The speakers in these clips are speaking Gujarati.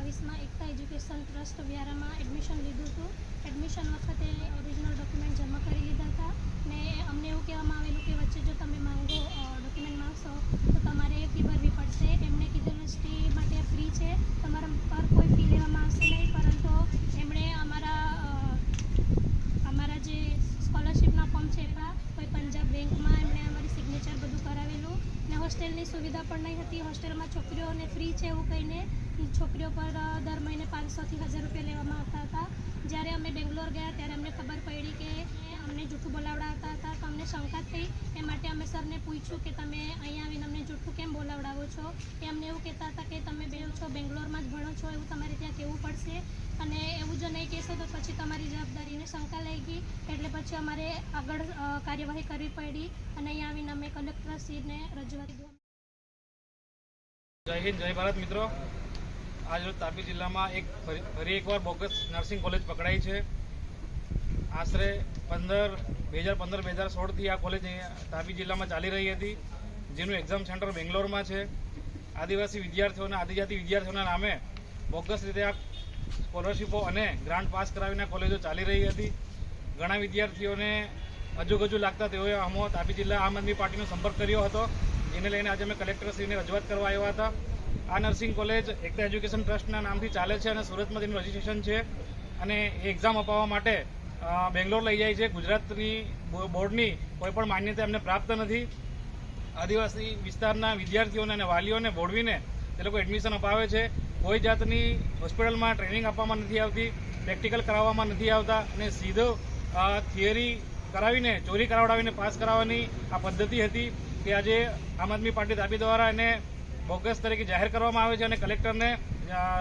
બાવીસમાં એકતા એજ્યુકેશન ટ્રસ્ટ વ્યારામાં એડમિશન લીધું હતું. એડમિશન વખતે ઓરિજિનલ ડોક્યુમેન્ટ જમા કરી લીધા હતા. ને અમને એવું કહેવામાં આવેલું કે વચ્ચે જો તમે માંગો ડોક્યુમેન્ટ માંગશો, તો તમારે ફી ભરવી પડશે. એમણે કીધેલું હોસ્ટેલની સુવિધા પણ નહીં હતી. હોસ્ટેલમાં છોકરીઓને ફ્રી છે એવું કહીને છોકરીઓ પર દર મહિને પાંચસોથી હજાર રૂપિયા લેવામાં આવતા હતા. જ્યારે અમે બેંગ્લોર ગયા ત્યારે અમને ખબર પડી કે અમને જૂઠું બોલાવડાવતા હતા. તો અમને શંકા થઈ. એ માટે અમે સરને પૂછ્યું કે તમે અહીંયા આવીને અમને જૂઠું કેમ બોલાવડાવો છો? એ અમને એવું કહેતા હતા કે તમે બે છો, બેંગ્લોરમાં જ ભણો છો. એવું તમારે ત્યાં કહેવું પડશે. અને એવું જો નહીં કહેશો તો પછી શંકા લઈ ગઈ એટલે પછી અમારે આગળ કાર્યવાહી કરવી પડી અને અહીંયા આવીને અમે કલેક્ટરશ્રીને રજૂઆત જય હિન્દ, જય ભારત મિત્રો. આજ રોજ તાપી જિલ્લામાં એક, ફરી એકવાર બોગસ નર્સિંગ કોલેજ પકડાઈ છે. આશરે પંદર, બે હજાર પંદર, બે હજાર સોળથી આ કોલેજ તાપી જિલ્લામાં ચાલી રહી હતી, જેનું એક્ઝામ સેન્ટર બેંગ્લોરમાં છે. આદિવાસી વિદ્યાર્થીઓના, આદિજાતિ વિદ્યાર્થીઓના નામે બોગસ રીતે આ સ્કોલરશીપો અને ગ્રાન્ટ પાસ કરાવીને કોલેજો ચાલી રહી હતી. ઘણા વિદ્યાર્થીઓને હજુગજુ લાગતા તેઓએ અમો તાપી જિલ્લા આમ આદમી પાર્ટીનો સંપર્ક કર્યો હતો. જેને લઈને આજે અમે કલેક્ટરશ્રીને રજૂઆત કરવા આવ્યા હતા. આ નર્સિંગ કોલેજ એકતા એજ્યુકેશન ટ્રસ્ટના નામથી ચાલે છે અને સુરતમાં તેનું રજીસ્ટ્રેશન છે અને એક્ઝામ અપાવવા માટે બેંગ્લોર લઈ જાય છે. ગુજરાતની બોર્ડની કોઈ પણ માન્યતા એમને પ્રાપ્ત નથી. આદિવાસી વિસ્તારના વિદ્યાર્થીઓને અને વાલીઓને બોળવીને તે લોકો એડમિશન અપાવે છે. કોઈ જાતની હોસ્પિટલમાં ટ્રેનિંગ આપવામાં નથી આવતી, પ્રેક્ટિકલ કરાવવામાં નથી આવતા અને સીધો થિયરી કરાવીને, ચોરી કરાવડાવીને પાસ કરાવવાની આ પદ્ધતિ હતી કે આજે આમ આદમી પાર્ટી દાબી દ્વારા એને બોગસ તરીકે જાહેર કરવામાં આવે છે અને કલેક્ટરને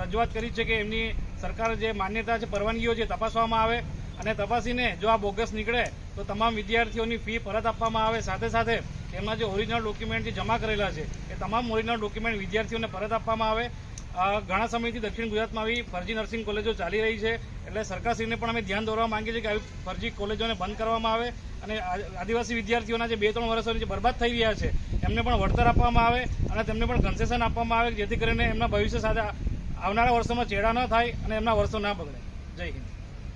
રજૂઆત કરી છે કે એમની સરકાર જે માન્યતા છે, પરવાનગીઓ છે તપાસવામાં આવે અને તપાસીને જો આ બોગસ નીકળે તો તમામ વિદ્યાર્થીઓની ફી પરત આપવામાં આવે. સાથે સાથે એમના જે ઓરિજિનલ ડોક્યુમેન્ટ જે જમા કરેલા છે, એ તમામ ઓરિજિનલ ડોક્યુમેન્ટ વિદ્યાર્થીઓને પરત આપવામાં આવે ઘણા સમયથી દક્ષિણ ગુજરાતમાં આવી ફરજી નર્સિંગ કોલેજો ચાલી રહી છે. એટલે સરકારશ્રીને પણ અમે ધ્યાન દોરવા માંગીએ છીએ કે આવી ફરજી કોલેજોને બંધ કરવામાં આવે અને આદિવાસી વિદ્યાર્થીઓના જે બે ત્રણ વર્ષોની જે બરબાદ થઈ રહ્યા છે, એમને પણ વળતર આપવામાં આવે અને તેમને પણ કન્સેશન આપવામાં આવે, જેથી કરીને એમના ભવિષ્ય સાથે આવનારા વર્ષોમાં ચેડા ન થાય અને એમના વર્ષો ના બગડે. જય હિન્દ.